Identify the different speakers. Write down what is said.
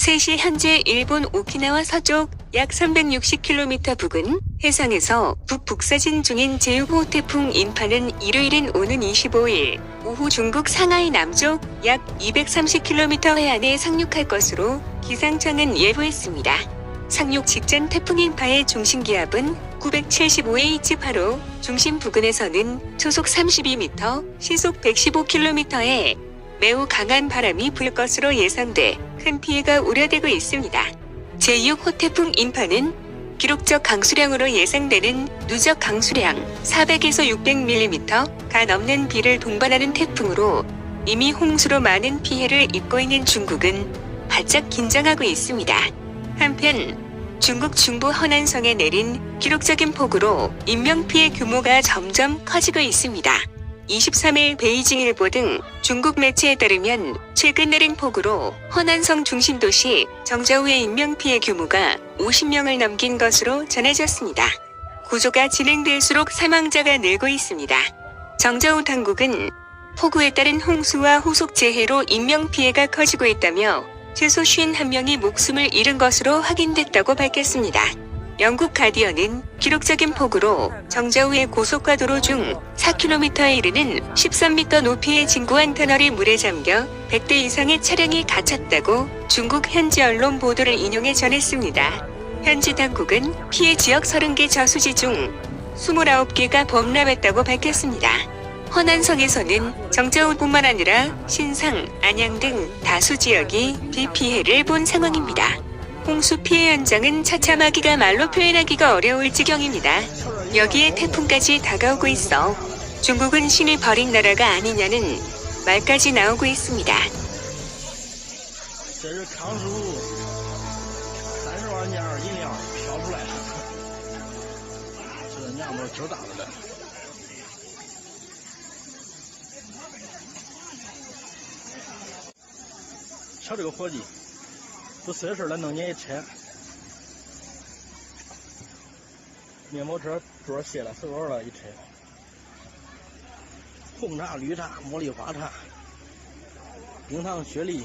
Speaker 1: 3시 현재 일본 오키나와 서쪽 약 360km 부근 해상에서 북북사진 중인 제6호 태풍 인파는 일요일인 오는 25일 오후 중국 상하이 남쪽 약 230km 해안에 상륙할 것으로 기상청은 예보했습니다. 상륙 직전 태풍 인파의 중심 기압은 975H8로 중심 부근에서는 초속 32m, 시속 115km의 매우 강한 바람이 불 것으로 예상돼 큰 피해가 우려되고 있습니다. 제6 호 태풍 인파는 기록적 강수량으로 예상되는 누적 강수량 400에서 600mm 가 넘는 비를 동반하는 태풍으로 이미 홍수로 많은 피해를 입고 있는 중국은 바짝 긴장하고 있습니다. 한편 중국 중부 허난성에 내린 기록적인 폭우로 인명피해 규모가 점점 커지고 있습니다. 23일 베이징 일보 등 중국 매체에 따르면 최근 내린 폭우로 허난성 중심 도시 정저우의 인명피해 규모가 50명을 넘긴 것으로 전해졌습니다. 구조가 진행될수록 사망자가 늘고 있습니다. 정저우 당국은 폭우에 따른 홍수와 후속 재해로 인명피해가 커지고 있다며 최소 51명이 목숨을 잃은 것으로 확인됐다고 밝혔습니다. 영국 가디언은 기록적인 폭우로 정저우의 고속화도로 중 4km에 이르는 13m 높이의 진구한 터널이 물에 잠겨 100대 이상의 차량이 갇혔다고 중국 현지 언론 보도를 인용해 전했습니다. 현지 당국은 피해 지역 30개 저수지 중 29개가 범람했다고 밝혔습니다. 허난성에서는 정저우뿐만 아니라 신상, 안양 등 다수 지역이 비 피해를 본 상황입니다. 홍수 피해 현장은 처참하기가 말로 표현하기가 어려울 지경입니다. 여기에 태풍까지 다가오고 있어 중국은 신이 버린 나라가 아니냐는 말까지 나오고 있습니다.
Speaker 2: 这是康师傅三十万件儿银两飘出来了，这娘们儿劲儿大着嘞。瞧这个伙计， 不是事儿了，弄你一车，面包车桌卸了，手了一车，红茶、绿茶、茉莉花茶、冰糖雪梨。